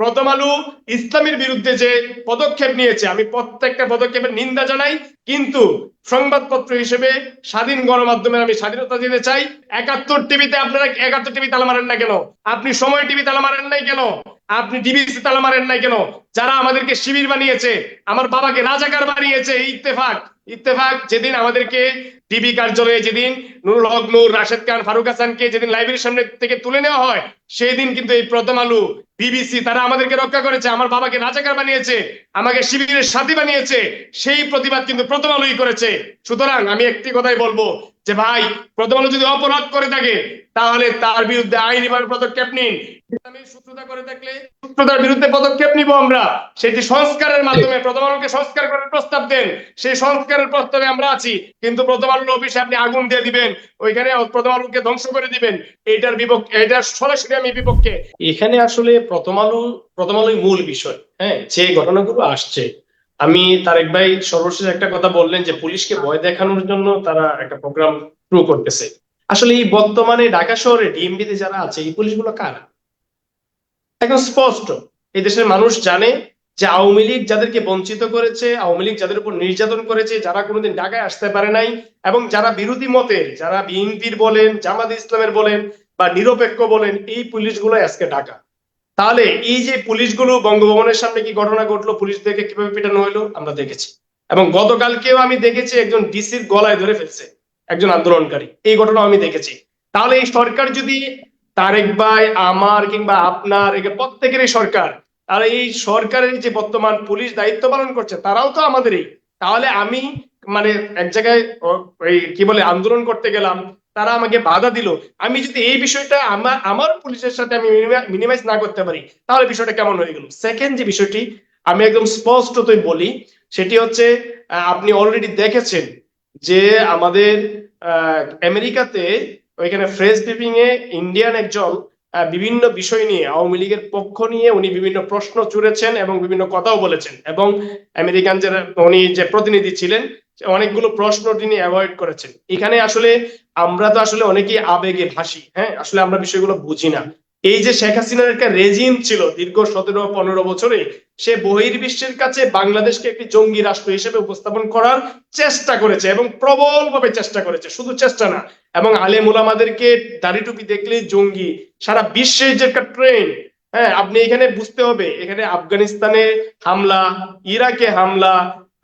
প্রথম আলু ইসলামের বিরুদ্ধে যে পদক্ষেপ নিয়েছে আমি প্রত্যেকটা পদক্ষেপের নিন্দা জানাই কিন্তু সংবাদপত্র হিসেবে স্বাধীন গণমাধ্যমের আমি স্বাধীনতা দিতে চাই। একাত্তর টিভিতে আপনারা একাত্তর টিভি তালা মারেন না কেন? আপনি সময় টিভি তালা মারেন নাই কেন? আপনি ডিবিসি তালা মারেন নাই কেন? যারা আমাদেরকে শিবির বানিয়েছে, আমার বাবাকে রাজাকার বানিয়েছে, ইত্তেফাক। ইত্তেফাক যেদিন আমাদেরকে ডিবি কার্যালয়ে যেদিন নুরুল হক, নূর, রাশেদ খান, ফারুক হাসানকে যেদিন লাইব্রেরির সামনে থেকে তুলে নেওয়া হয় সেই দিন কিন্তু এই প্রথম আলু বিবিসি, তারা আমাদেরকে রক্ষা করেছে, আমার বাবাকে রাজাকার বানিয়েছে, আমাকে শিবিরের সাথী বানিয়েছে, সেই প্রতিবাদ কিন্তু প্রথম আলোই করেছে। সুতরাং আমি একটি কথাই বলব যে ভাই, প্রথম আলো যদি অপরাধ করে থাকে, তাহলে তার বিরুদ্ধে আইনিভাবে পদক্ষেপ নিন। সূত্রতা করে থাকলে সূত্রতার বিরুদ্ধে পদক্ষেপ নিব আমরা। সেটি সংস্কারের মাধ্যমে, প্রথম আলোকে সংস্কার করার প্রস্তাব দেন। সেই সংস্কারের প্রস্তাবে আমরা আছি। কিন্তু প্রথম আলোর অফিসে আপনি আগুন দিয়ে দিবেন, ওইখানে প্রথম আলোকে ধ্বংস করে দিবেন। এইটার বিপক্ষে, এটার সরাসরি আমি বিপক্ষে। এখানে আসলে প্রথম আলো, প্রথম আলোই মূল বিষয় হ্যাঁ? যে ঘটনাগুলো আসছে আমি তারেক ভাই সর্বশেষ একটা কথা বললেন যে পুলিশকে ভয় দেখানোর জন্য তারা একটা প্রোগ্রাম শুরু করতেছে। আসলে এই বর্তমানে ঢাকা শহরে ডিএমবিতে যারা আছে, এই পুলিশগুলো কারা? একদম স্পষ্ট, এই দেশের মানুষ জানে যে আওয়ামী লীগ যাদেরকে বঞ্চিত করেছে, আওয়ামী লীগ যাদের উপর নির্যাতন করেছে, যারা কোনোদিন ঢাকায় আসতে পারে নাই এবং যারা বিরোধী মতের, যারা বিএনপির বলেন, জামাত ইসলামের বলেন বা নিরপেক্ষ বলেন, এই পুলিশগুলো আজকে ঢাকা। তাহলে এই যে পুলিশগুলো বঙ্গভবনের সামনে কি ঘটনা ঘটলো পুলিশদেরকে কীভাবে পেটানো হলো, আমরা দেখেছি। এবং গতকালকেও আমি দেখেছি একজন ডিসির গলায় ধরে ফেলছে, একজন আন্দোলনকারী। এই ঘটনা আমি দেখেছি। তাহলে এই সরকার যদি তারেক ভাই, আমার কিংবা আপনার প্রত্যেকেরই সরকার আর এই সরকারের যে বর্তমান পুলিশ দায়িত্ব পালন করছে, তারাও তো আমাদেরই। তাহলে আমি মানে এক জায়গায় কি বলে, আন্দোলন করতে গেলাম তারা আমাকে বাধা দিল। আমি যদি এই বিষয়টা আমার আমার পুলিশের সাথে আমি মিনিমাইজ না করতে পারি, তাহলে বিষয়টা কেমন হয়ে গেল? সেকেন্ড যে বিষয়টি, আমি একদম স্পষ্টতই বলি, সেটি হচ্ছে আপনি অলরেডি দেখেছেন যে আমাদের আমেরিকাতে ওইখানে ফ্রেস ব্রিফিং এ ইন্ডিয়ান একজন বিভিন্ন বিষয় নিয়ে, আওয়ামী লীগের পক্ষ নিয়ে উনি বিভিন্ন প্রশ্ন চুড়েছেন এবং বিভিন্ন কথাও বলেছেন। এবং আমেরিকান যে উনি যে প্রতিনিধি ছিলেন অনেকগুলো প্রশ্ন তিনি অ্যাভয়েড করেছেন। এখানে আসলে আমরা তো আসলে অনেকেই আবেগে ভাসি হ্যাঁ? আসলে আমরা বিষয়গুলো বুঝি না। এই যে শেখ হাসিনার একটা রেজিম ছিল দীর্ঘ সতেরো, পনেরো বছরে, সে বহির্বিশ্বের কাছে বাংলাদেশকে একটি জঙ্গি রাষ্ট্র হিসেবে উপস্থাপন করার চেষ্টা করেছে এবং প্রবলভাবে চেষ্টা করেছে, শুধু চেষ্টা না, এবং আলেম ওলামাদেরকে দাড়ি টুপি দেখলেই জঙ্গি, সারা বিশ্বের যে একটা ট্রেন হ্যাঁ আপনি এখানে বুঝতে হবে, এখানে আফগানিস্তানে হামলা, ইরাকে হামলা,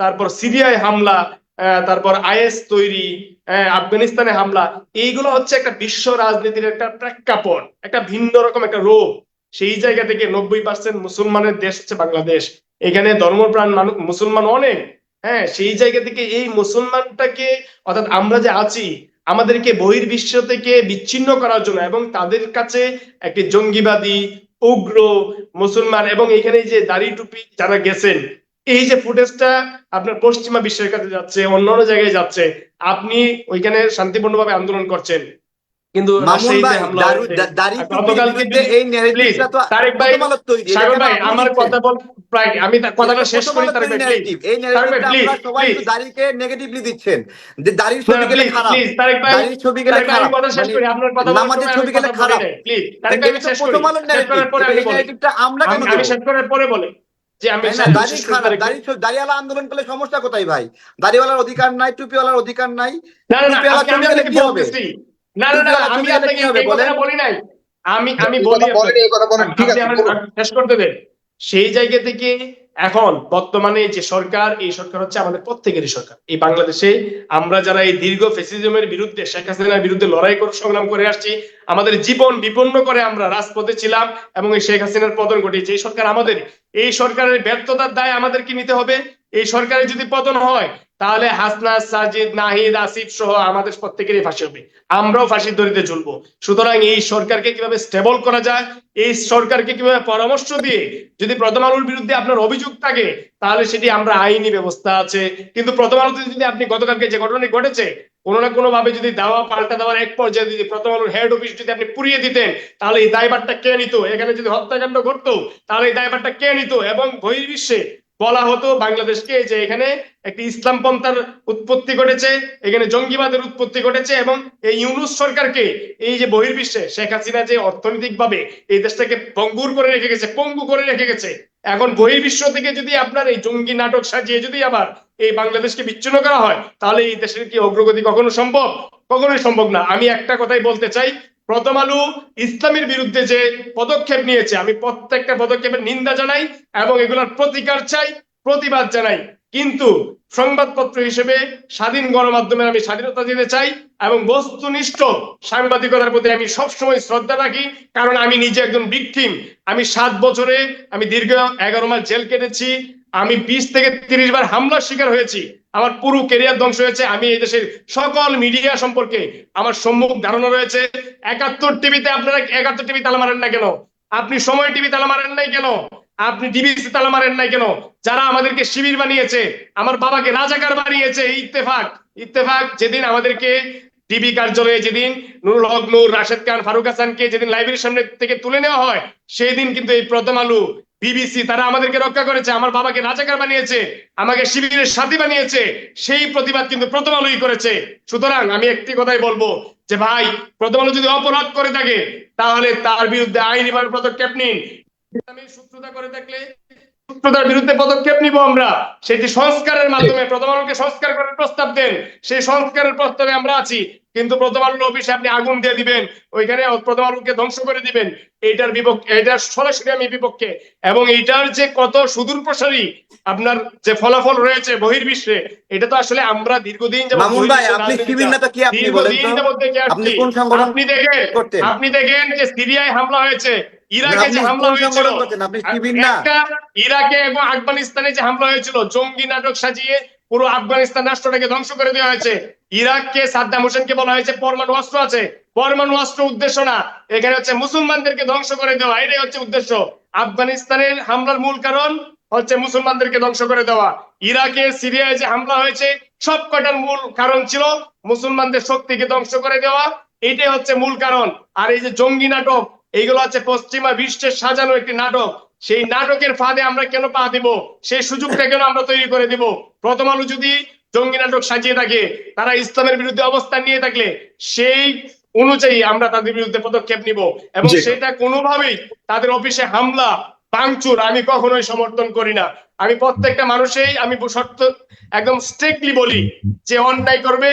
তারপর সিরিয়ায় হামলা তারপর আইএস তৈরি আফগানিস্তানে হামলা। এইগুলো হচ্ছে একটা বিশ্ব রাজনীতির একটা প্রেক্ষাপট, একটা ভিন্ন রকম একটা রোগ। সেই জায়গা থেকে নব্বই পার্সেন্ট মুসলমানের দেশ হচ্ছে বাংলাদেশ। এখানে ধর্মপ্রাণ মুসলমান অনেক। হ্যাঁ সেই জায়গা থেকে এই মুসলমানটাকে, অর্থাৎ আমরা যে আছি, আমাদেরকে বহির্বিশ্ব থেকে বিচ্ছিন্ন করার জন্য এবং তাদের কাছে একটি জঙ্গিবাদী, উগ্র, মুসলমান এবং এখানে যে দাড়ি টুপি যারা গেছেন, এই যে ফুটেজটা আপনার পশ্চিমা বিশ্বের কাছে যাচ্ছে অন্য অন্য জায়গায় যাচ্ছে আপনি ওইখানে শান্তিপূর্ণভাবে আন্দোলন করছেন। কিন্তু আমার কথা বল প্রায় আমি কথাটা শেষ করি তারেক ভাই এই আমরা সবাই please. একটু দাড়িকে নেগেটিভলি দিচ্ছেন। যে দাড়ির ছবি গেলে খারাপ। please, তারেক ভাই দাড়ির ছবি গেলে তারেক ভাই, আমি খারাপ কথা শেষ মানে করি আপনার কথা নামাজের ছবি গেলে খারাপ। বলি তারেক ভাই, আমি এটা তো শেষ করি। প্রথম আলোর শেষ করার পরে আমি এই বলি। narrative-টা আমরা কেন আমি শেষ করার পরে বলি। আন্দোলন করলে সমস্যা কোথায় ভাই? দাড়িওয়ালার অধিকার নাই টুপিওয়ালার অধিকার নাই। না না না আমি- আপনাকে? বলি নাই। আমি আমি বলি। শেষ করতে দেন। সেই জায়গা থেকে এখন বর্তমানে যে সরকার, এই সরকার হচ্ছে আমাদের প্রত্যেকেরই সরকার। এই বাংলাদেশে আমরা যারা এই দীর্ঘ ফেসিজমের বিরুদ্ধে, শেখ হাসিনার বিরুদ্ধে লড়াই করে, সংগ্রাম করে আসছি, আমাদের জীবন বিপন্ন করে আমরা রাজপথে ছিলাম এবং এই শেখ হাসিনার পতন ঘটিয়েছে এই সরকার আমাদের এই সরকারের ব্যর্থতার দায় আমাদেরকে নিতে হবে। এই সরকারের যদি পতন হয়, তাহলে হাসনা, সাজিদ, নাহিদ, আসিফ সহ আমাদের প্রত্যেকেরই ফাঁসি হবে। আমরাও ফাঁসির দড়িতে ঝুলবো। সুতরাং এই সরকারকে কীভাবে স্টেবল করা যায়, এই সরকারকে কীভাবে পরামর্শ দিয়ে যদি প্রথম আলোর বিরুদ্ধে আপনার অভিযোগ থাকে, তাহলে সেটি আমরা আইনি ব্যবস্থা আছে। কিন্তু প্রথম আলোতে যদি আপনি গতকালকে যে ঘটনাটি ঘটেছে, কোনো না কোনো ভাবে যদি দাওয়া, পাল্টা দেওয়ার এক পর্যায়ে যদি প্রথম আলোর হেড অফিস যদি আপনি পুড়িয়ে দিতেন, তাহলে এই দায়ভারটা কে নিত? এখানে যদি হত্যাকাণ্ড ঘটতো, তাহলে এই দায়ভারটা কে নিত? এবং বহির্বিশ্বে বলা হতো বাংলাদেশকে যে এখানে একটি ইসলাম পন্থার উৎপত্তি ঘটেছে, এখানে জঙ্গিবাদের উৎপত্তি ঘটেছে এবং এই ইউনুস সরকারকে এই যে বহির্বিশ্বে শেখ হাসিনা যে অর্থনৈতিকভাবে এই দেশটাকে পঙ্গুর করে রেখে গেছে, পঙ্গু করে রেখে গেছে, এখন বহির্বিশ্ব থেকে যদি আপনার এই জঙ্গি নাটক সাজিয়ে যদি আবার এই বাংলাদেশকে বিচ্ছিন্ন করা হয়, তাহলে এই দেশের কি অগ্রগতি কখনো সম্ভব? কখনোই সম্ভব না। আমি একটা কথাই বলতে চাই প্রথম আলো ইসলামের বিরুদ্ধে যে পদক্ষেপ নিয়েছে, আমি প্রত্যেকটা পদক্ষেপের নিন্দা জানাই এবং এগুলোর প্রতিকার চাই, প্রতিবাদ জানাই। কিন্তু সংবাদপত্র হিসেবে স্বাধীন গণমাধ্যমের আমি স্বাধীনতা দিতে চাই এবং বস্তুনিষ্ঠ সাংবাদিকতার প্রতি আমি সবসময় শ্রদ্ধা রাখি, কারণ আমি নিজে একজন ভিকটিম আমি সাত বছরে আমি দীর্ঘ এগারো মাস জেল কেটেছি আমি বিশ থেকে তিরিশ বার হামলার শিকার হয়েছি। আমার পুরো কেরিয়ার ধ্বংস হয়েছে। আমি এই দেশের সকল মিডিয়া সম্পর্কে আমার সম্মুখ ধারণা রয়েছে। একাত্তর টিভিতে আপনারা একাত্তর টিভি তালা মারেন না কেন? আপনি সময় টিভি তালা মারেন নাই কেন? আপনি ডিবিসি তালা মারেন নাই কেন? যারা আমাদেরকে শিবির বানিয়েছে, আমার বাবাকে রাজাকার বানিয়েছে, ইত্তেফাক। ইত্তেফাক যেদিন আমাদেরকে টিভি কার্যালয়ে যেদিন নুরুল হক, নূর রাশেদ খান, ফারুক হাসানকে যেদিন লাইব্রেরির সামনে থেকে তুলে নেওয়া হয় সেই দিন কিন্তু এই প্রথম আলু বিবিসি তারা আমাদেরকে রক্ষা করেছে, আমার বাবাকে রাজাকার বানিয়েছে, আমাকে শিবিরের সাথী বানিয়েছে, সেই প্রতিবাদ কিন্তু প্রথম আলোই করেছে। সুতরাং আমি একটি কথাই বলব যে ভাই, প্রথম আলো যদি অপরাধ করে থাকে, তাহলে তার বিরুদ্ধে আইনিভাবে পদক্ষেপ নিন। সূত্রতা করে থাকলে বিরুদ্ধে পদক্ষেপ নিব আমরা। সেটি সংস্কারের মাধ্যমে প্রথম আলোকে সংস্কার করার প্রস্তাব দেন। সেই সংস্কারের প্রস্তাবে আমরা আছি। কিন্তু প্রথম আলোর অফিসে আপনি আগুন দিয়ে দিবেন। ওইখানে প্রথম আলোকে ধ্বংস করে দিবেন। এইটার বিপক্ষে এটার সরাসরি আমি বিপক্ষে। এবং এইটার যে কত সুদূর প্রসারী আপনার যে ফলাফল রয়েছে বহির্বিশ্বে এটা তো আসলে আমরা দীর্ঘদিন আপনি দেখেন আপনি দেখেন যে সিরিয়ায় হামলা হয়েছে। ইরাকে যে হামলা হয়েছিল? ইরাকে এবং আফগানিস্তানে যে হামলা হয়েছিল জঙ্গি নাটক সাজিয়ে পুরো আফগানিস্তান রাষ্ট্রটাকে ধ্বংস করে দেওয়া হয়েছে। ইরাককে সাদ্দাম হোসেনকে বলা হয়েছে পরমাণু অস্ত্র আছে। পরমাণু অস্ত্র উদ্দেশ্য না এখানে হচ্ছে মুসলমানদেরকে ধ্বংস করে দেওয়া এটাই হচ্ছে উদ্দেশ্য। আফগানিস্তানের হামলার মূল কারণ হচ্ছে মুসলমানদেরকে ধ্বংস করে দেওয়া। ইরাকে সিরিয়ায় যে হামলা হয়েছে সব কটার মূল কারণ ছিল মুসলমানদের শক্তিকে ধ্বংস করে দেওয়া। এটাই হচ্ছে মূল কারণ। আর এই যে জঙ্গি নাটক এইগুলো হচ্ছে পশ্চিমা বিশ্বের সাজানো একটি নাটক। সেই নাটকের ফাঁদে আমরা কেন পা দিব? সেই সুযোগটা কেন আমরা তৈরি করে দিব? প্রথম আলো যদি জঙ্গি নাটক সাজিয়ে থাকে তারা ইসলামের বিরুদ্ধে অবস্থান নিয়ে থাকলে সেই অনুযায়ী আমরা তাদের বিরুদ্ধে পদক্ষেপ নিব। এবং সেটা কোনোভাবেই তাদের অফিসে হামলা ভাঙচুর আমি কখনোই সমর্থন করি না। আমি প্রত্যেকটা মানুষেই আমি সত্য একদম স্ট্রিক্টলি বলি যে অন্যায় করবে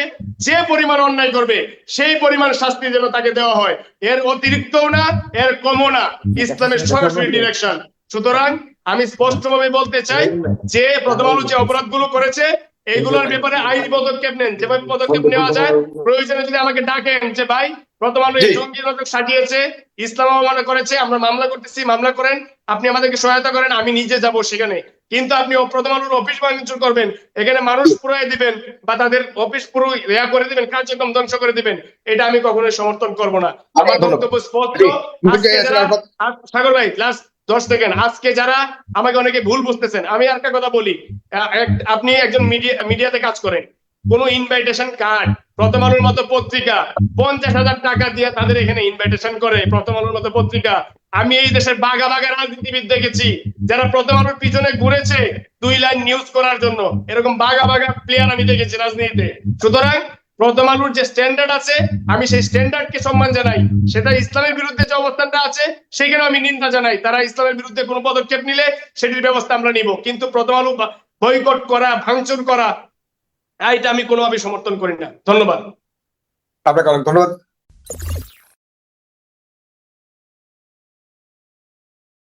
যে পরিমাণ অন্যায় করবে সেই পরিমাণ শাস্তি যেন তাকে দেওয়া হয়। এর অতিরিক্তও না এর কমও না। ইসলামের সরাসরি ডিরেকশন সুতরাং আমি স্পষ্টভাবে বলতে চাই যে প্রথম আলো যে অপরাধগুলো করেছে এইগুলোর ব্যাপারে আইনি পদক্ষেপ নেন। যেভাবে পদক্ষেপ নেওয়া যায় প্রয়োজনে যদি আমাকে ডাকেন যে ভাই প্রথম আলো এই জঙ্গি সাজিয়েছে ইসলাম অবমাননা করেছে আমরা মামলা করতেছি মামলা করেন। আপনি আমাদেরকে সহায়তা করেন আমি নিজে যাব সেখানে। কিন্তু আপনি প্রথম আলোর অফিস ভাঙচুর করবেন এখানে মানুষ পুরাই দিবেন বা তাদের অফিস পুরো রেয়া করে দিবেন কার্যক্রম ধ্বংস করে দিবেন এটা আমি কখনোই সমর্থন করব না। আমার বক্তব্য স্পষ্ট। আজকে যারা- সাগর ভাই লাস্ট দশ সেকেন্ড। আজকে যারা আমাকে অনেকে ভুল বুঝতেছেন আমি আর একটা কথা বলি। আপনি একজন মিডিয়া মিডিয়াতে কাজ করেন। কোন ইনভাইটেশন কার্ড প্রথম আলোর মতো পত্রিকা পঞ্চাশ হাজার টাকা দিয়ে তাদের এখানে ইনভাইটেশন করে প্রথম আলোর মতো পত্রিকা আমি এই দেশের বাঘা বাঘা রাজনীতিবিদ দেখেছি, যারা প্রথম আলোর পিছনে ঘুরেছে দুই লাইন নিউজ করার জন্য। এরকম বাঘা বাঘা প্লেয়ার আমি দেখেছি রাজনীতিতে। সুতরাং প্রথম আলোর যে স্ট্যান্ডার্ড আছে, আমি সেই স্ট্যান্ডার্ডকে সম্মান জানাই। সেটা ইসলামের বিরুদ্ধে যে অবস্থানটা আছে সেখানে আমি নিন্দা জানাই। তারা ইসলামের বিরুদ্ধে কোনো পদক্ষেপ নিলে সেটির ব্যবস্থা আমরা নিব। কিন্তু প্রথম আলো বয়কট করা, ভাঙচুর করা এটা আমি কোনোভাবে সমর্থন করি না। ধন্যবাদ। আপনাকে অনেক ধন্যবাদ।